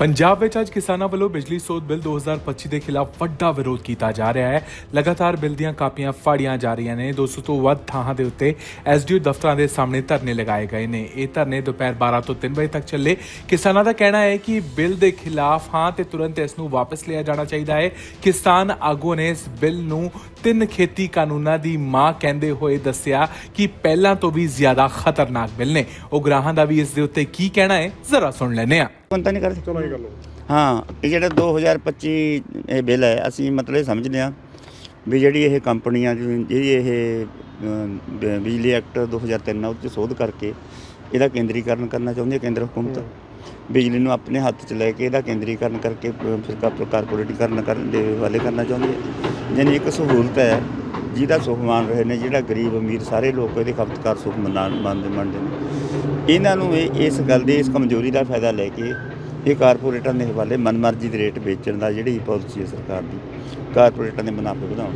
ਪੰਜਾਬ ਵਿੱਚ ਅੱਜ ਕਿਸਾਨਾਂ ਵੱਲੋਂ ਬਿਜਲੀ ਸੋਧ ਬਿੱਲ 2025 ਦੇ ਖਿਲਾਫ ਵੱਡਾ ਵਿਰੋਧ ਕੀਤਾ ਜਾ ਰਿਹਾ ਹੈ। ਲਗਾਤਾਰ ਬਿੱਲ ਦੀਆਂ ਕਾਪੀਆਂ ਫਾੜੀਆਂ ਜਾ ਰਹੀਆਂ ਨੇ। 200 ਤੋਂ ਵੱਧ ਥਾਵਾਂ ਦੇ ਉੱਤੇ ਐਸਡੀਓ ਦਫ਼ਤਰਾਂ ਦੇ ਸਾਹਮਣੇ ਧਰਨੇ ਲਗਾਏ ਗਏ ਨੇ। ਇਹ ਧਰਨੇ ਦੁਪਹਿਰ 12 ਤੋਂ 3 ਵਜੇ ਤੱਕ ਚੱਲੇ। ਕਿਸਾਨਾਂ ਦਾ ਕਹਿਣਾ ਹੈ ਕਿ ਬਿੱਲ ਦੇ ਖਿਲਾਫ ਹਾਂ ਤੇ ਤੁਰੰਤ ਇਸ ਨੂੰ ਵਾਪਸ ਲਿਆ ਜਾਣਾ ਚਾਹੀਦਾ ਹੈ। ਕਿਸਾਨ ਆਗੂ ਨੇ ਇਸ ਬਿੱਲ ਨੂੰ ਤਿੰਨ ਖੇਤੀ ਕਾਨੂੰਨਾਂ ਦੀ ਮਾਂ ਕਹਿੰਦੇ ਹੋਏ ਦੱਸਿਆ ਕਿ ਪਹਿਲਾਂ ਤੋਂ ਵੀ ਜ਼ਿਆਦਾ ਖਤਰਨਾਕ ਬਿੱਲ ਨੇ। ਉਹ ਗ੍ਰਾਹਾਂ ਦਾ ਵੀ ਇਸ ਦੇ ਉੱਤੇ ਕੀ ਕਹਿਣਾ ਹੈ, ਜ਼ਰਾ ਸੁਣ ਲੈਂਦੇ ਹਾਂ। ਤਾਂ ਨਹੀਂ ਕਰਦੇ। ਚਲੋ ਇਹ ਗੱਲ ਹੋ ਹਾਂ ਇਹ ਜਿਹੜਾ 2025 ਇਹ ਬਿੱਲ ਹੈ ਅਸੀਂ ਮਤਲਬ ਇਹ ਸਮਝਦੇ ਹਾਂ ਵੀ ਜਿਹੜੀ ਇਹ ਕੰਪਨੀਆਂ ਜਿਹੜੀ ਇਹ ਅਮ, ਬਿਜਲੀ ਐਕਟ 2003 ਆ ਉਹ 'ਚ ਸੋਧ ਕਰਕੇ ਇਹਦਾ ਕੇਂਦਰੀਕਰਨ ਕਰਨਾ ਚਾਹੁੰਦੀ ਹੈ ਕੇਂਦਰ ਹੁਕੂਮਤ। ਬਿਜਲੀ ਨੂੰ ਆਪਣੇ ਹੱਥ 'ਚ ਲੈ ਕੇ ਇਹਦਾ ਕੇਂਦਰੀਕਰਨ ਕਰਕੇ ਅ, ਫਿਰ ਕਾਪ- ਕਾਰਪੋਰੇਟੀਕਰਨ ਕਰਨ ਦੇ ਹਵਾਲੇ ਕਰਨਾ ਚਾਹੁੰਦੀ ਹੈ ਯਾਨੀ ਇੱਕ ਸਹੂਲਤ ਹੈ ਜਿਹਦਾ ਸੁਖ ਮਾਣ ਰਹੇ ਨੇ ਜਿਹੜਾ ਗਰੀਬ ਅਮੀਰ ਸਾਰੇ ਲੋਕ ਇਹਦੇ ਖਪਤਕਾਰ ਸੁਖ ਮਨਾ- ਮੰਨਦੇ ਮੰਨਦੇ ਨੇ। ਇਹਨਾਂ ਨੂੰ ਇਹ ਇਸ ਗੱਲ ਦੀ ਇਸ ਕਮਜ਼ੋਰੀ ਦਾ ਫਾਇਦਾ ਲੈ ਕੇ ਇਹ ਕਾਰਪੋਰੇਟਾਂ ਦੇ ਹਵਾਲੇ ਮਨਮਰਜ਼ੀ ਦੇ ਰੇਟ ਵੇਚਣ ਦਾ ਜਿਹੜੀ ਪਾਲਿਸੀ ਹੈ ਸਰਕਾਰ ਦੀ, ਕਾਰਪੋਰੇਟਾਂ ਦੇ ਮੁਨਾਫੇ ਵਧਾਉਣ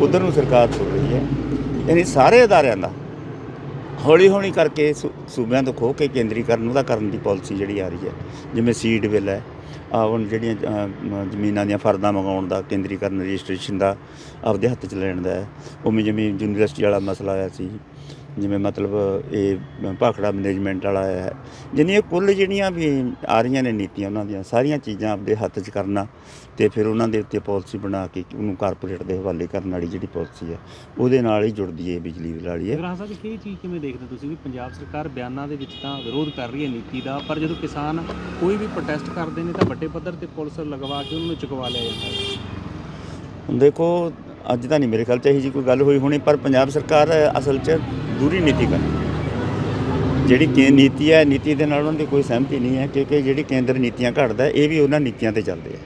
ਉਧਰ ਨੂੰ ਸਰਕਾਰ ਤੁਰ ਰਹੀ ਹੈ। ਯਾਨੀ ਸਾਰੇ ਅਦਾਰਿਆਂ ਦਾ ਹੌਲੀ ਹੌਲੀ ਕਰਕੇ ਸੂ- ਸੂਬਿਆਂ ਤੋਂ ਖੋ ਕੇ ਕੇਂਦਰੀਕਰਨ ਉਹਦਾ ਕਰਨ ਦੀ ਪਾਲਿਸੀ ਜਿਹੜੀ ਆ ਰਹੀ ਹੈ। ਜਿਵੇਂ ਸੀਡ ਬਿੱਲ ਹੈ। ਆ ਹੁਣ ਜਿਹੜੀਆਂ ਜ਼ਮੀਨਾਂ ਦੀਆਂ ਫਰਦਾਂ ਮੰਗਾਉਣ ਦਾ, ਕੇਂਦਰੀਕਰਨ ਰਜਿਸਟ੍ਰੇਸ਼ਨ ਦਾ, ਆਪਦੇ ਹੱਥ 'ਚ ਲੈਣ ਦਾ ਹੈ। ਉਵੇਂ ਜਿਵੇਂ ਯੂਨੀਵਰਸਿਟੀ ਵਾਲਾ ਮਸਲਾ ਆਇਆ ਸੀ। ਜਿਵੇਂ ਮਤਲਬ ਇਹ ਭਾਖੜਾ ਮੈਨੇਜਮੈਂਟ ਵਾਲਾ ਹੈ ਜਿੰਨੀਆਂ ਕੁੱਲ ਜਿਹੜੀਆਂ ਵੀ ਆ ਰਹੀਆਂ ਨੇ ਨੀਤੀਆਂ ਉਹਨਾਂ ਦੀਆਂ ਸਾਰੀਆਂ ਚੀਜ਼ਾਂ ਆਪਦੇ ਹੱਥ 'ਚ ਕਰਨਾ ਤੇ ਫਿਰ ਉਹਨਾਂ ਦੇ ਉੱਤੇ ਪਾਲਿਸੀ ਬਣਾ ਕੇ ਉਹਨੂੰ ਕਾਰਪੋਰੇਟ ਦੇ ਹਵਾਲੇ ਕਰਨ ਵਾਲੀ ਜਿਹੜੀ ਪਾਲਿਸੀ ਹੈ ਉਹਦੇ ਨਾਲ ਹੀ ਜੁੜਦੀ ਹੈ ਬਿਜਲੀ ਵਾਲੀ ਹੈ। ਗ੍ਰਾਹ ਸਾਹਿਬ ਇਹ ਚੀਜ਼ ਕਿਵੇਂ ਦੇਖਦੇ ਤੁਸੀਂ ਵੀ ਪੰਜਾਬ ਸਰਕਾਰ ਬਿਆਨਾਂ ਦੇ ਵਿੱਚ ਤਾਂ ਵਿਰੋਧ ਕਰ ਰਹੀ ਹੈ ਨੀਤੀ ਦਾ ਪਰ ਜਦੋਂ ਕਿਸਾਨ ਕੋਈ ਵੀ ਪ੍ਰੋਟੈਸਟ ਕਰਦੇ ਨੇ ਤਾਂ ਵੱਡੇ ਪੱਧਰ ਤੇ ਪੁਲਿਸ ਲਗਵਾ ਕੇ ਉਹਨਾਂ ਨੂੰ ਚੁਕਵਾ ਲਿਆ ਜਾਂਦਾ ਹੈ। ਦੇਖੋ ਅੱਜ ਤਾਂ ਨਹੀਂ ਮੇਰੇ ਖਿਆਲ ਚ ਇਹੀ ਜੀ ਕੋਈ ਗੱਲ ਹੋਈ ਹੋਣੀ ਪਰ ਪੰਜਾਬ ਸਰਕਾਰ ਅਸਲ 'ਚ ਦੂਰੀ ਨੀਤੀ ਕਰ ਜਿਹੜੀ ਕੇ ਨੀਤੀ ਹੈ, ਨੀਤੀ ਦੇ ਨਾਲ ਉਹਨਾਂ ਦੀ ਕੋਈ ਸਹਿਮਤੀ ਨਹੀਂ ਹੈ, ਕਿਉਂਕਿ ਜਿਹੜੀ ਕੇਂਦਰ ਨੀਤੀਆਂ ਘੜਦਾ, ਇਹ ਵੀ ਉਹਨਾਂ ਨੀਤੀਆਂ ਤੇ ਚੱਲਦੇ ਆ।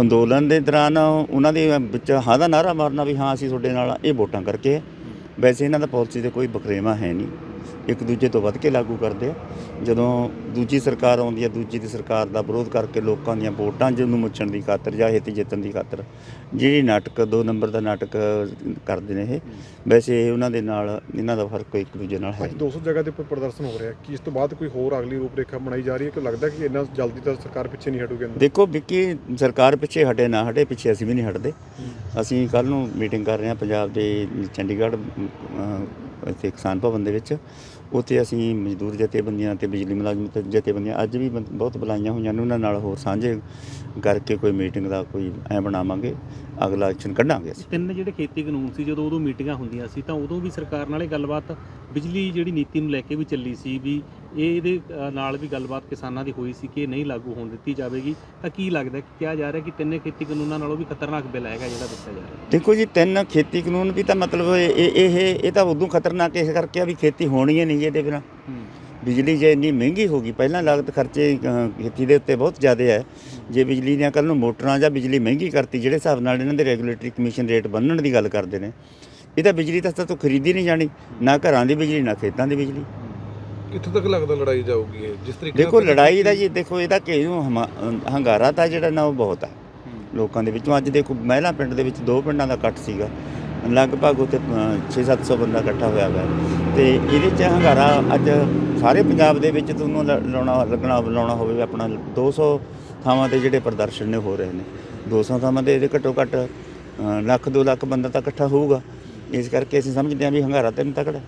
ਅੰਦੋਲਨ ਦੇ ਦੌਰਾਨ ਉਹਨਾਂ ਦੇ ਵਿੱਚ ਹਾਂ ਦਾ ਨਾਰਾ ਮਾਰਨਾ ਵੀ ਹਾਂ, ਅਸੀਂ ਤੁਹਾਡੇ ਨਾਲ ਇਹ ਵੋਟਾਂ ਕਰਕੇ। ਵੈਸੇ ਇਹਨਾਂ ਦਾ ਪਾਲਿਸੀ ਤੇ ਕੋਈ ਬਕਰੇਵਾ ਹੈ ਨਹੀਂ। ਇੱਕ ਦੂਜੇ ਤੋਂ ਵੱਧ ਕੇ ਲਾਗੂ ਕਰਦੇ ਆ। ਜਦੋਂ ਦੂਜੀ ਸਰਕਾਰ ਆਉਂਦੀ ਹੈ ਦੂਜੀ ਦੀ ਸਰਕਾਰ ਦਾ ਵਿਰੋਧ ਕਰਕੇ ਲੋਕਾਂ ਦੀਆਂ ਵੋਟਾਂ ਜਿਹਨੂੰ ਮੁੱਚਣ ਦੀ ਖਾਤਰ ਜਾਂ ਹਿੱਤ ਜਿੱਤਣ ਦੀ ਖਾਤਰ ਜਿਹੜੀ ਨਾਟਕ ਦੋ ਨੰਬਰ ਦਾ ਨਾਟਕ ਕਰਦੇ ਨੇ ਇਹ ਵੈਸੇ ਉਹਨਾਂ ਦੇ ਨਾਲ ਇਹਨਾਂ ਦਾ ਫ਼ਰਕ ਇੱਕ ਦੂਜੇ ਨਾਲ ਹੈ। ਅੱਜ 200 ਜਗ੍ਹਾ ਦੇ ਉੱਪਰ ਪ੍ਰਦਰਸ਼ਨ ਹੋ ਰਿਹਾ। ਕੀ ਇਸ ਤੋਂ ਬਾਅਦ ਕੋਈ ਹੋਰ ਅਗਲੀ ਰੂਪਰੇਖਾ ਬਣਾਈ ਜਾ ਰਹੀ ਹੈ ਕਿ ਲੱਗਦਾ ਕਿ ਇੰਨਾ ਜਲਦੀ ਤਾਂ ਸਰਕਾਰ ਪਿੱਛੇ ਨਹੀਂ ਹਟੂਗੀ ਦੇਖੋ ਵਿੱਕੀ ਸਰਕਾਰ ਪਿੱਛੇ ਹਟੇ ਨਾ ਹਟੇ ਪਿੱਛੇ ਅਸੀਂ ਵੀ ਨਹੀਂ ਹਟਦੇ। ਅਸੀਂ ਕੱਲ ਨੂੰ ਮੀਟਿੰਗ ਕਰ ਰਹੇ ਹਾਂ ਪੰਜਾਬ ਦੇ ਚੰਡੀਗੜ੍ਹ ਇੱਥੇ ਕਿਸਾਨ ਭਵਨ ਦੇ ਵਿੱਚ। ਉੱਥੇ ਅਸੀਂ ਮਜ਼ਦੂਰ ਜਥੇਬੰਦੀਆਂ ਤੇ ਬਿਜਲੀ ਮੁਲਾਜ਼ਮ ਜਥੇਬੰਦੀਆਂ ਅੱਜ ਵੀ ਬੰ- ਬਹੁਤ ਬੁਲਾਈਆਂ ਹੋਈਆਂ ਨੇ। ਉਹਨਾਂ ਨਾਲ ਹੋਰ ਸਾਂਝੇ ਕਰਕੇ ਕੋਈ ਮੀਟਿੰਗ ਦਾ ਕੋਈ ਐ ਬਣਾਵਾਂਗੇ। ਅਗਲਾ ਐਕਸ਼ਨ ਕੱਢਾਂਗੇ ਅਸੀਂ। ਤਿੰਨ ਜਿਹੜੇ ਖੇਤੀ ਕਾਨੂੰਨ ਸੀ, ਜਦੋਂ ਉਦੋਂ ਮੀਟਿੰਗਾਂ ਹੁੰਦੀਆਂ ਸੀ, ਤਾਂ ਉਦੋਂ ਵੀ ਸਰਕਾਰ ਨਾਲ ਇਹ ਗੱਲਬਾਤ ਬਿਜਲੀ ਜਿਹੜੀ ਨੀਤੀ ਨੂੰ ਲੈ ਕੇ ਵੀ ਚੱਲੀ ਸੀ ਵੀ ਇਹ ਇਹਦੇ ਨਾਲ ਵੀ ਗੱਲਬਾਤ ਕਿਸਾਨਾਂ ਦੀ ਹੋਈ ਸੀ ਕਿ ਇਹ ਨਹੀਂ ਲਾਗੂ ਹੋਣ ਦਿੱਤੀ ਜਾਵੇਗੀ। ਤਾਂ ਕੀ ਲੱਗਦਾ ਕਿ ਕਿਹਾ ਜਾ ਰਿਹਾ ਕਿ ਤਿੰਨੇ ਖੇਤੀ ਕਾਨੂੰਨਾਂ ਨਾਲੋਂ ਵੀ ਖਤਰਨਾਕ ਬਿੱਲ ਹੈਗਾ ਜਿਹੜਾ ਦੱਸਿਆ ਜਾ ਰਿਹਾ ਦੇਖੋ ਜੀ ਤਿੰਨ ਖੇਤੀ ਕਾਨੂੰਨ ਵੀ ਤਾਂ ਮਤਲਬ ਇਹ ਇਹ ਇਹ ਤਾਂ ਉਦੋਂ ਖਤਰਨਾਕ ਇਸ ਕਰਕੇ ਆ ਵੀ ਖੇਤੀ ਹੋਣੀ ਹੀ ਨਹੀਂ ਇਹਦੇ ਬਿਨਾਂ। ਬਿਜਲੀ ਜੇ ਇੰਨੀ ਮਹਿੰਗੀ ਹੋ ਗਈ ਪਹਿਲਾਂ ਲਾਗਤ ਖਰਚੇ ਖੇਤੀ ਦੇ ਉੱਤੇ ਬਹੁਤ ਜ਼ਿਆਦਾ ਹੈ। ਜੇ ਬਿਜਲੀ ਦੀਆਂ ਕੱਲ ਨੂੰ ਮੋਟਰਾਂ ਜਾਂ ਬਿਜਲੀ ਮਹਿੰਗੀ ਕਰਤੀ ਜਿਹੜੇ ਹਿਸਾਬ ਨਾਲ ਇਹਨਾਂ ਦੇ ਰੈਗੂਲੇਟਰੀ ਕਮਿਸ਼ਨ ਰੇਟ ਬੰਨਣ ਦੀ ਗੱਲ ਕਰਦੇ ਨੇ ਇਹ ਤਾਂ ਬਿਜਲੀ ਤਾਂ ਤੋਂ ਖਰੀਦੀ ਨਹੀਂ ਜਾਣੀ ਨਾ ਘਰਾਂ ਦੀ ਬਿਜਲੀ ਨਾ ਖੇਤਾਂ ਦੀ ਬਿਜਲੀ। ਕਿੱਥੋਂ ਤੱਕ ਲੱਗਦਾ ਲੜਾਈ ਜਾਊਗੀ ਇਹ? ਜਿਸ ਤਰੀਕੇ ਦੇਖੋ ਲੜਾਈ ਦਾ ਜੀ ਦੇਖੋ ਇਹਦਾ ਕਿ ਹੰਗਾਰਾ ਤਾਂ ਜਿਹੜਾ ਨਾ ਉਹ ਬਹੁਤ ਹੈ। ਲੋਕਾਂ ਦੇ ਵਿੱਚੋਂ। ਅੱਜ ਦੇਖੋ ਮਹਿਲਾ ਪਿੰਡ ਦੇ ਵਿੱਚ ਦੋ ਪਿੰਡਾਂ ਦਾ ਇਕੱਠ ਸੀਗਾ। ਲਗਭਗ ਉੱਥੇ 6-700 ਬੰਦਾ ਇਕੱਠਾ ਹੋਇਆ ਹੋਇਆ ਤੇ ਇਹਦੇ ਚ ਹੰਗਾਰਾ ਅੱਜ ਸਾਰੇ ਪੰਜਾਬ ਦੇ ਵਿੱਚ ਤੁਹਾਨੂੰ ਲਾਉਣਾ ਲੱਗਣਾ ਲਾਉਣਾ ਹੋਵੇ। ਆਪਣਾ 200 ਥਾਵਾਂ ਤੇ ਜਿਹੜੇ ਪ੍ਰਦਰਸ਼ਨ ਨੇ ਹੋ ਰਹੇ ਨੇ। 200 ਥਾਵਾਂ ਤੇ ਇਹਦੇ ਘੱਟੋ ਘੱਟ ਲੱਖ 2 ਲੱਖ ਬੰਦਾ ਤਾਂ ਇਕੱਠਾ ਹੋਊਗਾ। ਇਸ ਕਰਕੇ ਅਸੀਂ ਸਮਝਦੇ ਹਾਂ ਵੀ ਹੰਗਾਰਾ ਤੇ ਤਕੜਾ